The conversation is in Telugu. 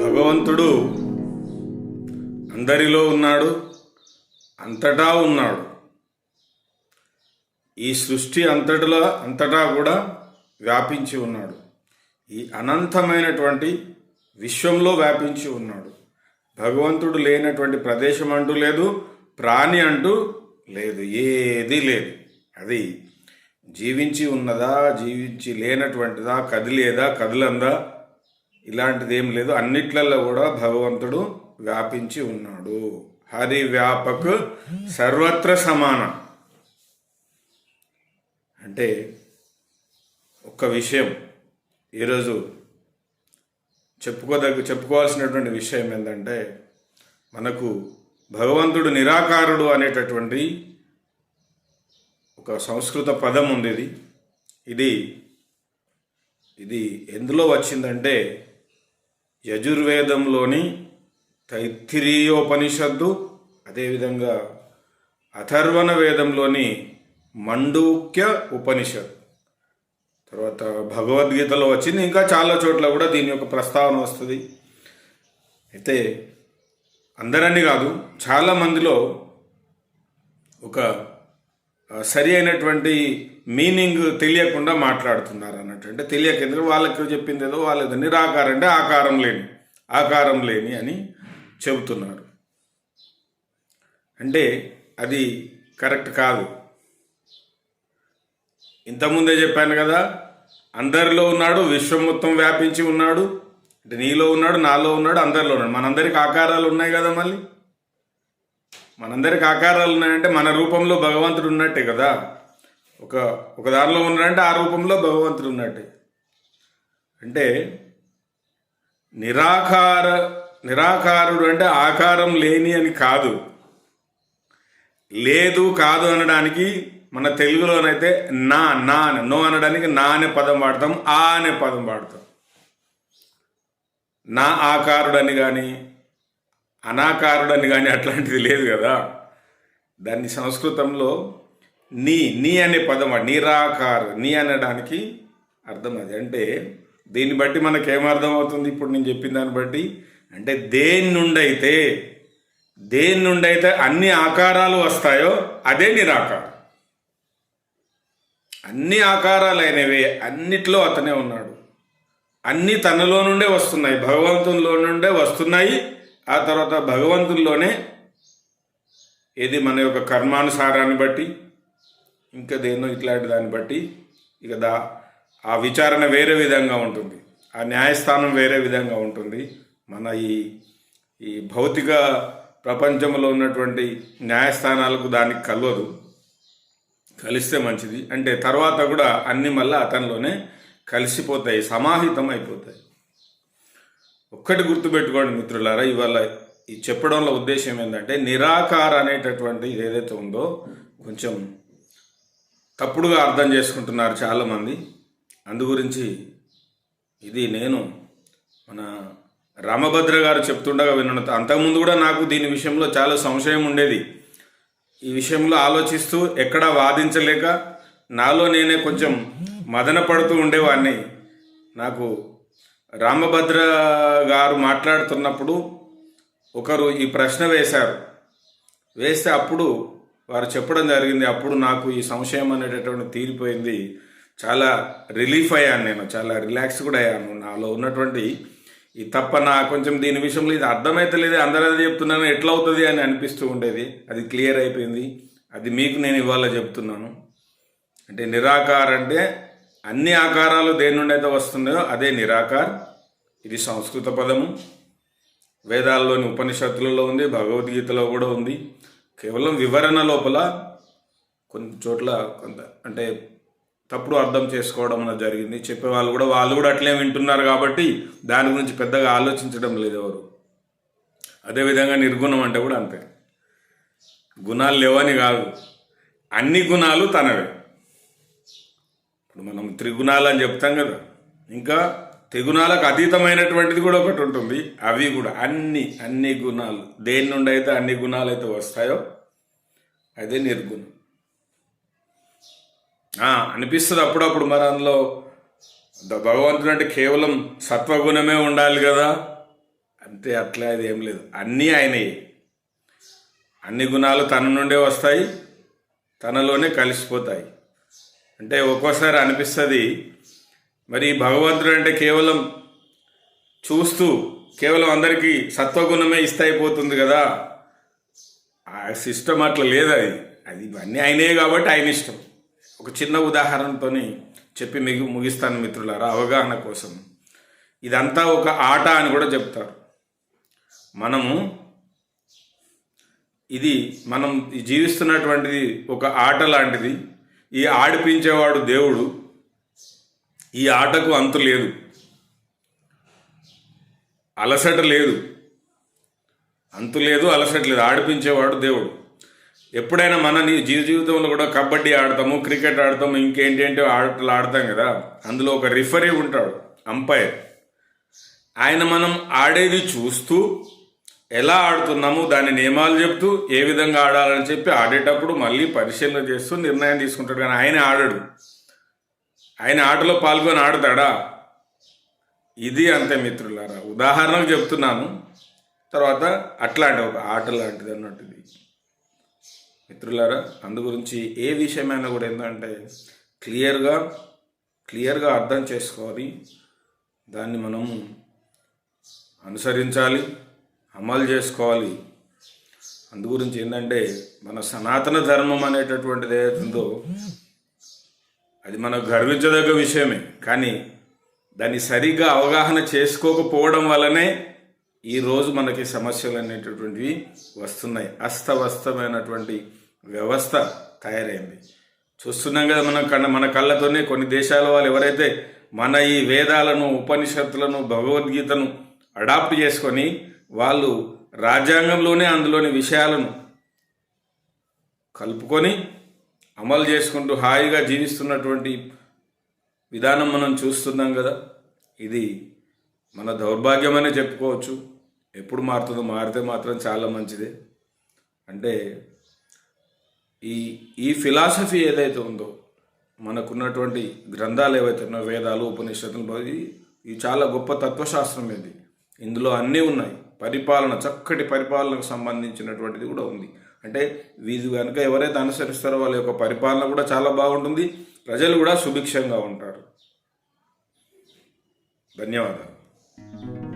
భగవంతుడు అందరిలో ఉన్నాడు అంతటా ఉన్నాడు. ఈ సృష్టి అంతటిలో అంతటా కూడా వ్యాపించి ఉన్నాడు. ఈ అనంతమైనటువంటి విశ్వంలో వ్యాపించి ఉన్నాడు. భగవంతుడు లేనటువంటి ప్రదేశం అంటూ లేదు ప్రాణి అంటూ లేదు ఏది లేదు. అది జీవించి ఉన్నదా జీవించి లేనటువంటిదా కదిలేదా కదిలందా ఇలాంటిది ఏం లేదు. అన్నిట్లలో కూడా భగవంతుడు వ్యాపించి ఉన్నాడు. హరి వ్యాపక్ సర్వత్ర సమానం. అంటే ఒక విషయం. ఈరోజు చెప్పుకోదగ్గ చెప్పుకోవాల్సినటువంటి విషయం ఏంటంటే మనకు భగవంతుడు నిరాకారుడు అనేటటువంటి ఒక సంస్కృత పదం ఉంది ఇది. ఇది ఇది ఎందులో వచ్చిందంటే యజుర్వేదంలోని తైత్తిరీయోపనిషత్తు అదేవిధంగా అథర్వణ వేదంలోని మండూక్య ఉపనిషత్ తర్వాత భగవద్గీతలో వచ్చింది ఇంకా చాలా చోట్ల కూడా దీని యొక్క ప్రస్తావన వస్తుంది. అయితే అందరని కాదు చాలా మందిలో ఒక సరి అయినటువంటి మీనింగ్ తెలియకుండా మాట్లాడుతున్నారు అన్నట్టు. అంటే తెలియక ఎందుకంటే వాళ్ళకి చెప్పింది ఏదో వాళ్ళది నిరాకారం అంటే ఆకారం లేని ఆకారం లేని అని చెబుతున్నారు. అంటే అది కరెక్ట్ కాదు. ఇంతకుముందే చెప్పాను కదా అందరిలో ఉన్నాడు విశ్వం మొత్తం వ్యాపించి ఉన్నాడు. అంటే నీలో ఉన్నాడు నాలో ఉన్నాడు అందరిలో ఉన్నాడు. మనందరికి ఆకారాలు ఉన్నాయి కదా మళ్ళీ? మనందరికి ఆకారాలు ఉన్నాయంటే మన రూపంలో భగవంతుడు ఉన్నట్టే కదా. ఒక ఒక దానిలో ఉన్నాడంటే ఆ రూపంలో భగవంతుడు ఉన్నట్టే అంటే నిరాకార నిరాకారుడు అంటే ఆకారం లేని అని కాదు. లేదు కాదు అనడానికి మన తెలుగులోనైతే నా నా నో అనడానికి నా అనే పదం వాడతాం ఆ అనే పదం వాడతాం. నా ఆకారుడని కానీ అనాకారుడని కానీ అట్లాంటిది లేదు కదా. దాన్ని సంస్కృతంలో నీ నీ అనే పదం వాడు నిరాకార్ నీ అనడానికి అర్థం అది. అంటే దీన్ని బట్టి మనకు ఏమర్థం అవుతుంది ఇప్పుడు నేను చెప్పిన దాన్ని బట్టి. అంటే దేని నుండి అయితే దేని నుండి అయితే అన్ని ఆకారాలు వస్తాయో అదే నిరాకారం. అన్ని ఆకారాలైనవే అన్నిట్లో అతనే ఉన్నాడు. అన్ని తనలో నుండే వస్తున్నాయి భగవంతునిలో నుండే వస్తున్నాయి. ఆ తర్వాత భగవంతుల్లోనే ఇది మన యొక్క కర్మానుసారాన్ని బట్టి ఇంకా దేన్నో ఇట్లాంటి దాన్ని బట్టి ఇక దా ఆ విచారణ వేరే విధంగా ఉంటుంది. ఆ న్యాయస్థానం వేరే విధంగా ఉంటుంది. మన ఈ ఈ భౌతిక ప్రపంచంలో ఉన్నటువంటి న్యాయస్థానాలకు దానికి కలవదు. కలిస్తే మంచిది. అంటే తర్వాత కూడా అన్ని మళ్ళీ అతనిలోనే కలిసిపోతాయి సమాహితం అయిపోతాయి. ఒక్కటి గుర్తుపెట్టుకోండి మిత్రులారా ఇవాళ ఈ చెప్పడంలో ఉద్దేశం ఏంటంటే నిరాకార అనేటటువంటి ఏదైతే ఉందో కొంచెం తప్పుడుగా అర్థం చేసుకుంటున్నారు చాలామంది. అందు గురించి ఇది నేను మన రామభద్ర గారు చెప్తుండగా విన్నాను. అంతకుముందు కూడా నాకు దీని విషయంలో చాలా సంశయం ఉండేది. ఈ విషయంలో ఆలోచిస్తూ ఎక్కడా వాదించలేక నాలో నేనే కొంచెం మదన పడుతూ ఉండేవాడిని నాకు రామభద్ర గారు మాట్లాడుతున్నప్పుడు ఒకరు ఈ ప్రశ్న వేశారు. వేస్తే అప్పుడు వారు చెప్పడం జరిగింది అప్పుడు నాకు ఈ సంశయం అనేటటువంటి తీరిపోయింది. చాలా రిలీఫ్ అయ్యాను నేను చాలా రిలాక్స్ కూడా అయ్యాను. నాలో ఉన్నటువంటి ఈ తప్ప నా కొంచెం దీని విషయంలో ఇది అర్థమైతలేదు అందరూ అది చెప్తున్నాను ఎట్లా అవుతుంది అని అనిపిస్తూ ఉండేది. అది క్లియర్ అయిపోయింది. అది మీకు నేను ఇవాళ చెప్తున్నాను. అంటే నిరాకార్ అంటే అన్ని ఆకారాలు దేని నుండి అయితే వస్తున్నాయో అదే నిరాకార్. ఇది సంస్కృత పదము. వేదాల్లోని ఉపనిషత్తులలో ఉంది భగవద్గీతలో కూడా ఉంది. కేవలం వివరణ లోపల కొన్ని చోట్ల కొంత అంటే తప్పుడు అర్థం చేసుకోవడం అనేది జరిగింది. చెప్పేవాళ్ళు కూడా వాళ్ళు కూడా అట్లే వింటున్నారు కాబట్టి దాని గురించి పెద్దగా ఆలోచించడం లేదు ఎవరు. అదేవిధంగా నిర్గుణం అంటే కూడా అంతే. గుణాలు లేవని కాదు. అన్ని గుణాలు తనవే. ఇప్పుడు మనం త్రిగుణాలు అని చెప్తాం కదా. ఇంకా త్రిగుణాలకు అతీతమైనటువంటిది కూడా ఒకటి ఉంటుంది. అవి కూడా అన్ని అన్ని గుణాలు. దేని నుండి అయితే అన్ని గుణాలు అయితే వస్తాయో అదే నిర్గుణం. అనిపిస్తుంది అప్పుడప్పుడు మరి అందులో భగవంతుడు అంటే కేవలం సత్వగుణమే ఉండాలి కదా? అంతే అట్లా అది ఏం లేదు. అన్నీ ఆయనయే. అన్ని గుణాలు తన నుండే వస్తాయి తనలోనే కలిసిపోతాయి. అంటే ఒక్కోసారి అనిపిస్తుంది మరి భగవంతుడు అంటే కేవలం చూస్తూ కేవలం అందరికీ సత్వగుణమే ఇస్తాయిపోతుంది కదా. ఆ సిస్టమ్ అట్లా లేదు అది అది ఇవన్నీ ఆయనే కాబట్టి ఆయన ఇష్టం. ఒక చిన్న ఉదాహరణతోని చెప్పి మిగు ముగిస్తాను మిత్రులారా అవగాహన కోసం. ఇదంతా ఒక ఆట అని కూడా చెప్తారు. మనము ఇది మనం జీవిస్తున్నటువంటిది ఒక ఆట లాంటిది. ఈ ఆడిపించేవాడు దేవుడు ఈ ఆటకు అంతు లేదు. అలసట లేదు. అంతు లేదు అలసట లేదు. ఆడిపించేవాడు దేవుడు. ఎప్పుడైనా మన నీ జీవ జీవితంలో కూడా కబడ్డీ ఆడతాము క్రికెట్ ఆడతాము ఇంకేంటేంటో ఆటలు ఆడతాం కదా. అందులో ఒక రిఫరీ ఉంటాడు అంపైర్. ఆయన మనం ఆడేది చూస్తూ ఎలా ఆడుతున్నాము దాని నియమాలు చెప్తూ ఏ విధంగా ఆడాలని చెప్పి ఆడేటప్పుడు మళ్ళీ పరిశీలన చేస్తూ నిర్ణయం తీసుకుంటాడు. కానీ ఆయన ఆడడు. ఆయన ఆటలో పాల్గొని ఆడతాడా? ఇది అంతే మిత్రులారా. ఉదాహరణకు చెప్తున్నాను. తర్వాత అట్లాంటి ఒక ఆట లాంటిది అన్నట్టుది మిత్రులారా అందు గురించి ఏ విషయమైనా కూడా ఏంటంటే క్లియర్గా క్లియర్గా అర్థం చేసుకోవాలి. దాన్ని మనము అనుసరించాలి అమలు చేసుకోవాలి. అందు గురించి ఏంటంటే మన సనాతన ధర్మం అనేటటువంటిది ఏదైతుందో అది మనకు గర్వించదగ్గ విషయమే. కానీ దాన్ని సరిగ్గా అవగాహన చేసుకోకపోవడం వల్లనే ఈరోజు మనకి సమస్యలు అనేటటువంటివి వస్తున్నాయి. అస్తవస్తమైనటువంటి వ్యవస్థ తయారైంది. చూస్తున్నాం కదా మనం కన్న మన కళ్ళతోనే కొన్ని దేశాల వాళ్ళు ఎవరైతే మన ఈ వేదాలను ఉపనిషత్తులను భగవద్గీతను అడాప్ట్ చేసుకొని వాళ్ళు రాజ్యాంగంలోనే అందులోని విషయాలను కలుపుకొని అమలు చేసుకుంటూ హాయిగా జీవిస్తున్నటువంటి విధానం మనం చూస్తున్నాం కదా. ఇది మన దౌర్భాగ్యమనే చెప్పుకోవచ్చు. ఎప్పుడు మారుతుందో మారితే మాత్రం చాలా మంచిదే. అంటే ఈ ఈ ఫిలాసఫీ ఏదైతే ఉందో మనకున్నటువంటి గ్రంథాలు ఏవైతే ఉన్నాయో వేదాలు ఉపనిషత్తులు ఇది చాలా గొప్ప తత్వశాస్త్రం ఇది ఇందులో అన్నీ ఉన్నాయి. పరిపాలన చక్కటి పరిపాలనకు సంబంధించినటువంటిది కూడా ఉంది. అంటే వీధి కనుక ఎవరైతే అనుసరిస్తారో వాళ్ళ యొక్క పరిపాలన కూడా చాలా బాగుంటుంది. ప్రజలు కూడా సుభిక్షంగా ఉంటారు. ధన్యవాదాలు.